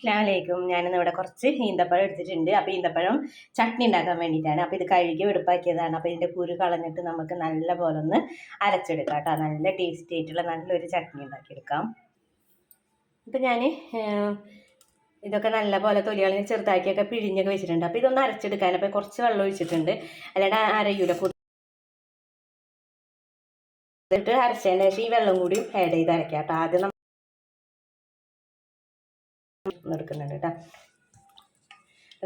അസ്ലാമലൈക്കും ഞാനിന്ന് ഇവിടെ കുറച്ച് ഈന്തപ്പഴം എടുത്തിട്ടുണ്ട്. അപ്പോൾ ഈന്തപ്പഴം ചട്നി ഉണ്ടാക്കാൻ വേണ്ടിയിട്ടാണ്. അപ്പോൾ ഇത് കഴുകി വെടുപ്പാക്കിയതാണ് അപ്പോൾ ഇതിന്റെ കുരു കളഞ്ഞിട്ട് നമുക്ക് നല്ല പോലെ ഒന്ന് അരച്ചെടുക്കാം കേട്ടോ. നല്ല ടേസ്റ്റി ആയിട്ടുള്ള നല്ലൊരു ചട്നി ഉണ്ടാക്കിയെടുക്കാം. ഇപ്പം ഞാൻ ഇതൊക്കെ നല്ല പോലെ തൊലികളിന് ചെറുതാക്കിയൊക്കെ പിഴിഞ്ഞൊക്കെ വെച്ചിട്ടുണ്ട്. അപ്പോൾ ഇതൊന്ന് അരച്ചെടുക്കാൻ. അപ്പോൾ കുറച്ച് വെള്ളം ഒഴിച്ചിട്ടുണ്ട്. അല്ലാണ്ട് അരയൂല. എന്നിട്ട് അരച്ചതിന് ശേഷം ഈ വെള്ളം കൂടി ആഡ് ചെയ്ത് അരക്കാം കേട്ടോ. ആദ്യം എടുക്കുന്നുണ്ട് കേട്ടോ.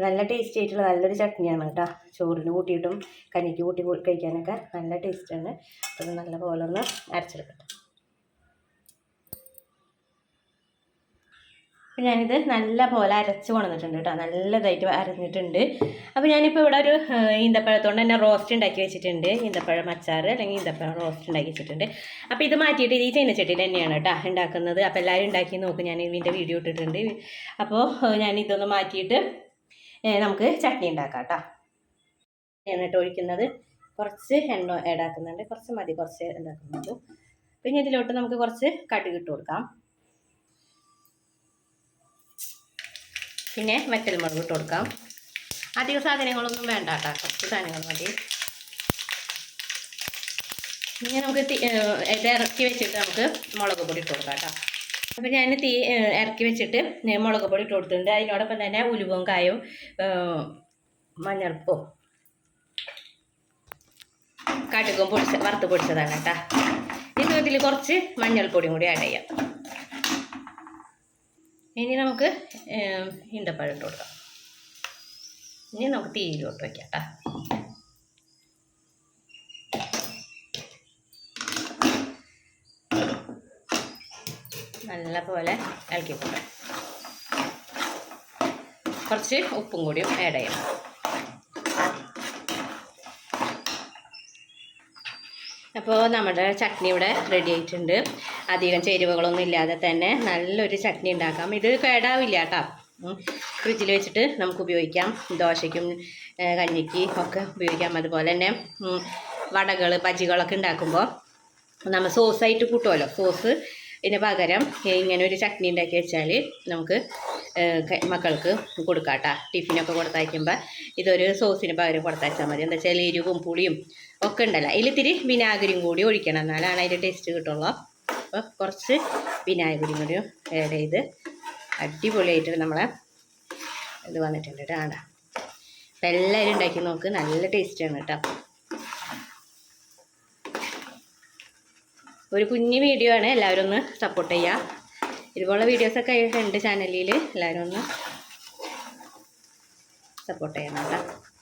നല്ല ടേസ്റ്റി ആയിട്ടുള്ള നല്ലൊരു ചട്നിയാണ് കേട്ടോ. ചോറിന് കൂട്ടിയിട്ടും കഞ്ഞിക്ക് കൂട്ടി കഴിക്കാനൊക്കെ നല്ല ടേസ്റ്റാണ് അത് നല്ല പോലെ ഒന്ന് അരച്ചെടുക്കട്ടെ. അപ്പം ഞാനിത് നല്ല പോലെ അരച്ച് കൊണ്ടുവന്നിട്ടുണ്ട് കേട്ടോ. നല്ലതായിട്ട് അരഞ്ഞിട്ടുണ്ട്. അപ്പോൾ ഞാനിപ്പോൾ ഇവിടെ ഒരു ഈന്തപ്പഴത്തോണ്ട് തന്നെ റോസ്റ്റ് ഉണ്ടാക്കി വെച്ചിട്ടുണ്ട്. ഈന്തപ്പഴം അച്ചാർ അല്ലെങ്കിൽ ഈന്തപ്പഴം റോസ്റ്റ് ഉണ്ടാക്കി വെച്ചിട്ടുണ്ട്. അപ്പോൾ ഇത് മാറ്റിയിട്ട് ഈ ചീനച്ചട്ടിയിൽ തന്നെയാണ് കേട്ടോ ഉണ്ടാക്കുന്നത്. അപ്പോൾ എല്ലാവരും ഉണ്ടാക്കി നോക്കും. ഞാൻ ഇതിന്റെ വീഡിയോ ഇട്ടിട്ടുണ്ട്. അപ്പോൾ ഞാൻ ഇതൊന്ന് മാറ്റിയിട്ട് നമുക്ക് ചട്നി ഉണ്ടാക്കാം കേട്ടോ. എന്നിട്ട് ഒഴിക്കുന്നത് കുറച്ച് എണ്ണ ഏടാക്കുന്നുണ്ട് കുറച്ച് മതി. കുറച്ച് ഉണ്ടാക്കുന്നുള്ളൂ പിന്നെ ഇതിലോട്ട് നമുക്ക് കുറച്ച് കടുക് ഇട്ട് കൊടുക്കാം. പിന്നെ വറ്റൽമുളക് ഇട്ട് കൊടുക്കാം. അധികം സാധനങ്ങളൊന്നും വേണ്ട കേട്ടോ. കുറച്ച് സാധനങ്ങൾ മതി. ഇനി നമുക്ക് ഇത് ഇറക്കി വെച്ചിട്ട് നമുക്ക് മുളക് പൊടി ഇട്ട് കൊടുക്കാം കേട്ടോ. അപ്പം ഞാൻ തീ ഇറക്കി വെച്ചിട്ട് മുളക് പൊടി ഇട്ട് കൊടുത്തിട്ടുണ്ട്. അതിനോടൊപ്പം തന്നെ ഉലുവും കായും മഞ്ഞൾപ്പും കടുകും പൊടിച്ച വറുത്ത് പൊടിച്ചതാണ് കേട്ടോ. ഇത് ഇതിൽ കുറച്ച് മഞ്ഞൾപ്പൊടിയും കൂടി ആഡ് ചെയ്യാം. ഇനി നമുക്ക് ഇണ്ടപ്പഴം ഇട്ട് കൊടുക്കാം. ഇനി നമുക്ക് തീയിലോട്ട് വയ്ക്കാം കേട്ടോ നല്ല പോലെ ഇളക്കി കൊടുക്കാം കുറച്ച് ഉപ്പും കൂടിയും ആഡ് ചെയ്യണം. അപ്പോൾ നമ്മുടെ ചട്നി ഇവിടെ റെഡി ആയിട്ടുണ്ട്. അധികം ചേരുവകളൊന്നും ഇല്ലാതെ തന്നെ നല്ലൊരു ചട്നി ഉണ്ടാക്കാം. ഇത് കേടാവില്ല കേട്ടോ. ഫ്രിഡ്ജിൽ വെച്ചിട്ട് നമുക്ക് ഉപയോഗിക്കാം. ദോശയ്ക്കും കഞ്ഞിക്ക് ഒക്കെ ഉപയോഗിക്കാം. അതുപോലെ തന്നെ വടകൾ ബജികളൊക്കെ ഉണ്ടാക്കുമ്പോൾ നമ്മൾ സോസായിട്ട് കൂട്ടുമല്ലോ സോസ് ഇതിന് പകരം ഇങ്ങനെ ഒരു ചട്നി ഉണ്ടാക്കി വെച്ചാൽ നമുക്ക് മക്കൾക്ക് കൊടുക്കാം കേട്ടോ ടിഫിനൊക്കെ കൊടുത്തയക്കുമ്പോൾ ഇതൊരു സോസിന് പകരം കൊടുത്തയച്ചാൽ മതി. എന്താ വെച്ചാൽ എരിവും പുളിയും ഒക്കെ ഉണ്ടല്ലോ. അതിൽ ഇത്തിരി വിനാഗിരിയും കൂടി ഒഴിക്കണം. എന്നാലാണ് അതിന്റെ ടേസ്റ്റ് കിട്ടുള്ളൂ. അപ്പോൾ കുറച്ച് വിനാഗിരിയും കൂടി ആഡ് ചെയ്ത് അടിപൊളിയായിട്ട് നമ്മളെ ഇത് വന്നിട്ടുണ്ട്. കേട്ടോ ആണ്ട അപ്പം എല്ലാവരും ഉണ്ടാക്കി നോക്ക്. നല്ല ടേസ്റ്റാണ് കേട്ടോ. ഒരു കുഞ്ഞു വീഡിയോ ആണ്. എല്ലാവരും ഒന്ന് സപ്പോർട്ട് ചെയ്യുക ഇതുപോലെ വീഡിയോസൊക്കെ ഉണ്ട് ചാനലിൽ എല്ലാവരും ഒന്ന് സപ്പോർട്ട് ചെയ്യണം കേട്ടോ